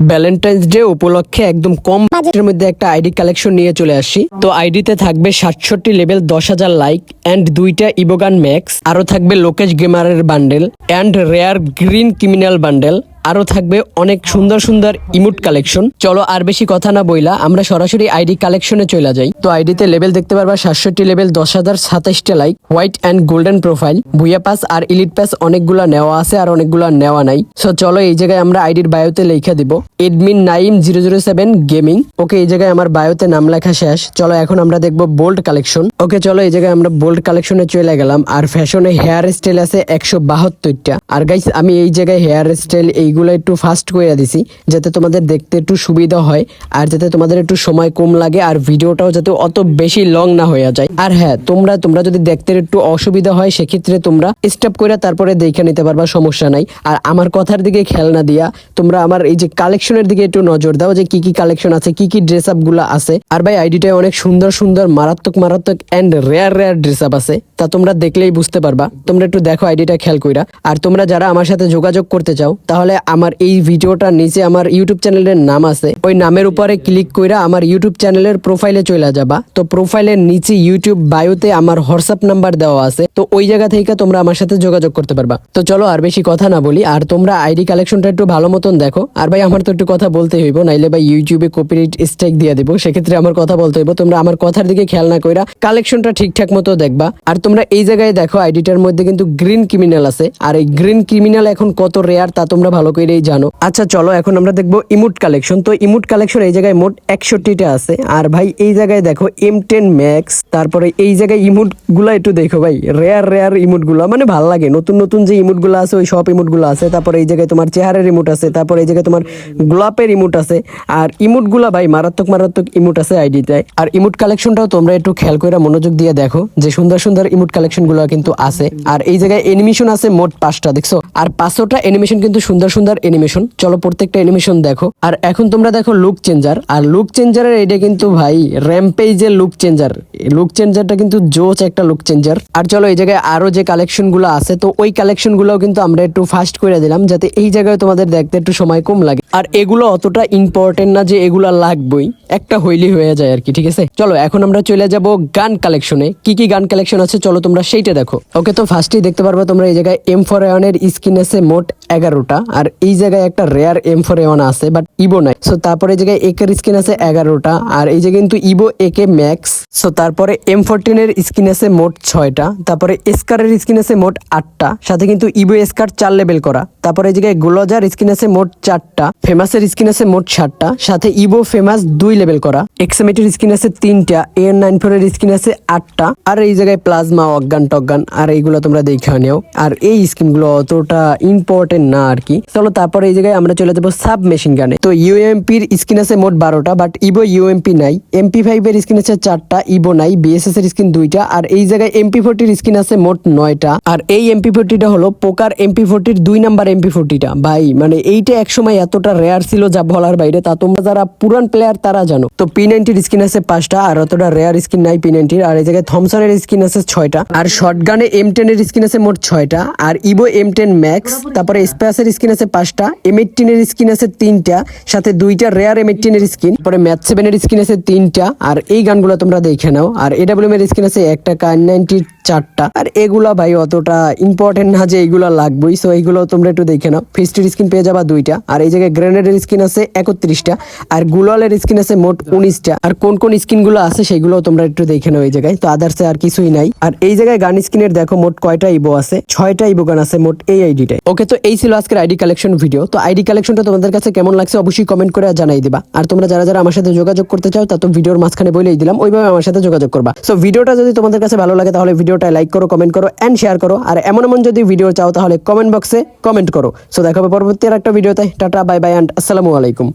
Valentine's day উপলক্ষে একদম কম বাজেটের মধ্যে একটা আইডি কালেকশন নিয়ে চলে আসি। তো আইডিতে থাকবে সাতষট্টি লেভেল দশ হাজার লাইক অ্যান্ড দুইটা ইবোগান ম্যাক্স আরও থাকবে Lokesh গেমারের bundle and rare green criminal bundle আরও থাকবে অনেক সুন্দর সুন্দর ইমুট কালেকশন। চলো আর বেশি কথা না বইলা, আমরা সরাসরি আইডি কালেকশনে চলে যাই। তো আইডিতে লেভেল দেখতে পারবা, সাতষট্টি লেভেল দশ হাজার সাতাইশটা like white and golden profile booyah pass R elite pass অনেকগুলা নেওয়া আছে আর অনেকগুলা নেওয়া নাই। সো চলো এই জায়গায় আমরা আইডির বায়োতে লিখে দিব admin Naim zero zero seven gaming okay এই জায়গায় আমার বায়োতে নাম লেখা শেষ। চলো এখন আমরা দেখব বোল্ড কালেকশন ওকে চলো এই জায়গায় আমরা বোল্ড কালেকশনে চলে গেলাম। আর ফ্যাশনে হেয়ার স্টাইল আছে একশো বাহাত্তরটা। আর গাইস আমি এই জায়গায় হেয়ার স্টাইল এইগুলো একটু ফাস্ট করে দিছি, যাতে তোমাদের দেখতে একটু সুবিধা হয়, আর যাতে তোমাদের একটু সময় কম লাগে, আর ভিডিওটাও যাতে অত বেশি লং না হয়ে যায়। আর হ্যাঁ তোমরা তোমরা যদি দেখতে একটু অসুবিধা হয়, সেক্ষেত্রে তোমরা স্টেপ করে তারপরে দেখে নিতে পারবা, সমস্যা নাই। আর আমার কথার দিকে খেয়াল না দিয়া, তোমরা আমার এই যে কালেকশনের দিকে একটু নজর দাও, যে কি কি কালেকশন আছে, কি কি ড্রেস আপগুলো আছে। আর ভাই আইডিটায় অনেক সুন্দর সুন্দর, মারাত্মক মারাত্মক and rare rare dress up আছে। তা তোমরা দেখলেই বুঝতে পারবা। তোমরা একটু দেখো আইডিটা খেয়াল কইরা। আর তোমরা যারা আমার সাথে যোগাযোগ করতে চাও, তাহলে আমার এই ভিডিওটার নিচে আমার ইউটিউব চ্যানেলের নাম আছে। ওই নামের উপরে ক্লিক কইরা আমার ইউটিউব চ্যানেলের প্রোফাইলে চলে যাবা। তো প্রোফাইলের নিচে ইউটিউব বায়োতে আমার হোয়াটসঅ্যাপ নাম্বার দেওয়া আছে। তো ওই জায়গা থেকে তোমরা আমার সাথে যোগাযোগ করতে পারবা। তো চলো আর বেশি কথা না বলি, আর তোমরা আইডি কালেকশনটা একটু ভালো মতন দেখো। আর ভাই, আমার তো একটু কথা বলতে হইব, নাইলে ভাই ইউটিউবে কপিরাইট স্ট্রাইক দিয়ে দেবো। সেক্ষেত্রে আমার কথা বলতে হইব। তোমরা আমার কথার দিকে খেয়াল না কইরা কালেকশনটা ঠিকঠাক মতো দেখবা। আর তোমরা এই জায়গায় দেখো আইডিটার মধ্যে কিন্তু গ্রিন ক্রিমিনাল আছে। আর এই গ্রিন ক্রিমিনাল এখন কত রেয়ার তা তোমরা ভালো করেই জানো। আচ্ছা চলো, এখন আমরা দেখব ইমুট কালেকশন। তো ইমুট কালেকশন এই জায়গায় মোট একষট্টিটা আছে। আর ভাই, এই জায়গায় দেখো এম টেন ম্যাক্স তারপরে এই জায়গায় ইমুটগুলা একটু দেখো ভাই। রেয়ার রেয়ার ইমুটগুলা মানে ভালো লাগে। নতুন নতুন যে ইমুটগুলো আছে, ওই সব ইমুটগুলো আছে। তারপরে এই জায়গায় তোমার চেহারের ইমুট আছে, তারপরে এই জায়গায় তোমার গোলাপের ইমুট আছে। আর ইমুটগুলা ভাই, মারাত্মক মারাত্মক ইমুট আছে আইডিতে আর ইমুট কালেকশনটাও তোমরা একটু খেয়াল করে মনোযোগ দিয়ে দেখো যে সুন্দর সুন্দর ইমুট কালেকশনগুলো কিন্তু আছে। আর এই জায়গায় এনিমেশন আছে মোট পাঁচটা, দেখছ? আর পাঁচশোটা এনিমেশন কিন্তু সুন্দর সুন্দর এনিমেশন চলো প্রত্যেকটা এনিমেশন দেখো। আর এখন তোমরা দেখো লুক চেঞ্জার আর লুক চেঞ্জারের এটা কিন্তু ভাই র্যাম্পেজের লুক চেঞ্জার লুক চেঞ্জারটা কিন্তু জোচ একটা লুক চেঞ্জার আর চলো এই জায়গায় আরও যে কালেকশনগুলো আছে, তো ওই কালেকশন গুলোও কিন্তু আমরা একটু ফাস্ট করে দিলাম, যাতে এই জায়গায় তোমাদের দেখতে একটু সময় কম লাগে। আর এগুলো অতটা ইম্পর্টেন্ট না যে এগুলা লাগবেই। একটা হইলি হয়ে যায় আর কি, ঠিক আছে? চলো, এখন আমরা চলে যাব গান কালেকশনে কি কি গান কালেকশন আছে, চলো তোমরা সেইটা দেখো। ওকে, তো ফার্স্টেই দেখতে পারবে তোমরা এই জায়গায় এম এর স্কিন আছে মোট এগারোটা, আর এই জায়গায় একটা rare M four A one আছে বাট ইবো নাই। সো তারপরে এই জায়গায় একের স্কিন আছে এগারোটা, আর এই যে কিন্তু ইবো একে ম্যাক্স সো তারপরে এম ফোরটিন এর স্কিন আছে মোট ছয়টা, তারপরে এসকারের স্কিন আছে মোট আটটা, সাথে কিন্তু ইবো এসকার চার লেভেল করা। তারপরে এই জায়গায় গোলজার স্কিন আছে মোট চারটা ফেমাসের স্কিন আছে মোট সাতটা, সাথে ইবো ফেমাস দুই লেভেল করা। এক্সামেটের স্কিন আছে তিনটা এর নাইন ফোর এর স্কিন আছে আটটা, আর এই জায়গায় প্লাজমা অজ্ঞান টজ্ঞান আর এইগুলো তোমরা দেখে নিও। আর এই স্কিনগুলো অতটা ইম্পর্টেন্ট না আর কি। চলো তারপরে এই জায়গায় আমরা চলে যাব সাব মেশিন গানে। তো ইউএমপির স্কিন আছে মোট বারোটা, বাট ইবো ইউএমপি নাই। এমপি ফাইভ এর স্কিন আছে চারটা, ইবো নাই। বিএসএস এর স্কিন দুইটা, আর এই জায়গায় এমপি ফোরটির স্কিন আছে মোট নয়টা। আর এই এমপি ফোরটিটা হলো পোকার এমপি ফোরটির দুই নাম্বার এমপি ফোরটিটা। ভাই মানে এইটা একসময় এতটা রেয়ার ছিল যা বলার বাইরে, তা তোমরা যারা পুরান প্লেয়ার তারা জানো। তো পি নাইনটির স্কিন আছে পাঁচটা, আর অতটা রেয়ার স্কিন নাই পি নাইনটির আর এই জায়গায় থমসনের স্কিন আছে ছয়টা। আর শর্ট গানে এম টেন এর স্কিন আছে মোট ছয়টা। আর ইবো এম টেন ম্যাক্স তারপরে স্পেসের স্কিন আছে পাঁচটা এম এইটিনের স্কিন আছে তিনটা, সাথে দুইটা রেয়ার এম এইটিনের স্কিন পরে ম্যাথ সেভেনের স্কিন আছে তিনটা, আর এই গানগুলো তোমরা দেখে নাও। আর এডাব্লিউএম এর স্কিন আছে একটা কার নাইনটির চারটা। আর এগুলা ভাই অতটা ইম্পর্টেন্ট না যে এইগুলা লাগবেই। সো এইগুলো তোমরা একটু দেখে নাও। ফিস্টির স্কিন পেয়ে যাবা দুইটা। আর এই জায়গায় গ্রেনেডের স্কিন আছে একত্রিশটা। আর গুলালের স্কিন আছে মোট উনিশটা। আর কোন কোন স্কিনগুলো আছে সেগুলো তোমরা একটু দেখে নাও এই জায়গায়। তো আদার্সে আর কিছুই নাই। আর এই জায়গায় গান স্কিনের দেখো মোট কয়টা ইবো আছে? ছয়টা ইবো গান আছে মোট এই আইডিটাই ওকে তো এই ছিল আজকের আইডি কালেকশন ভিডিও তো আইডি কালেকশনটা তোমাদের কাছে কেমন লাগছে অবশ্যই কমেন্ট করে জানাই দিবা। আর তোমরা যারা যারা আমার সাথে যোগাযোগ করতে চাও, তা তো ভিডিওর মাঝখানে বলেই দিলাম, ওইভাবে আমার সাথে যোগাযোগ করবা। সো ভিডিওটা যদি তোমাদের কাছে ভালো লাগে, তাহলে ভিডিওটা লাইক করো কমেন্ট করো অ্যান্ড শেয়ার করো। আর এমন এমন যদি ভিডিও চাও, তাহলে কমেন্ট বক্সে কমেন্ট করো। সো দেখা হবে পরবর্তী আর একটা ভিডিওতে টাটা বাই বাই অ্যান্ড আসসালামু আলাইকুম।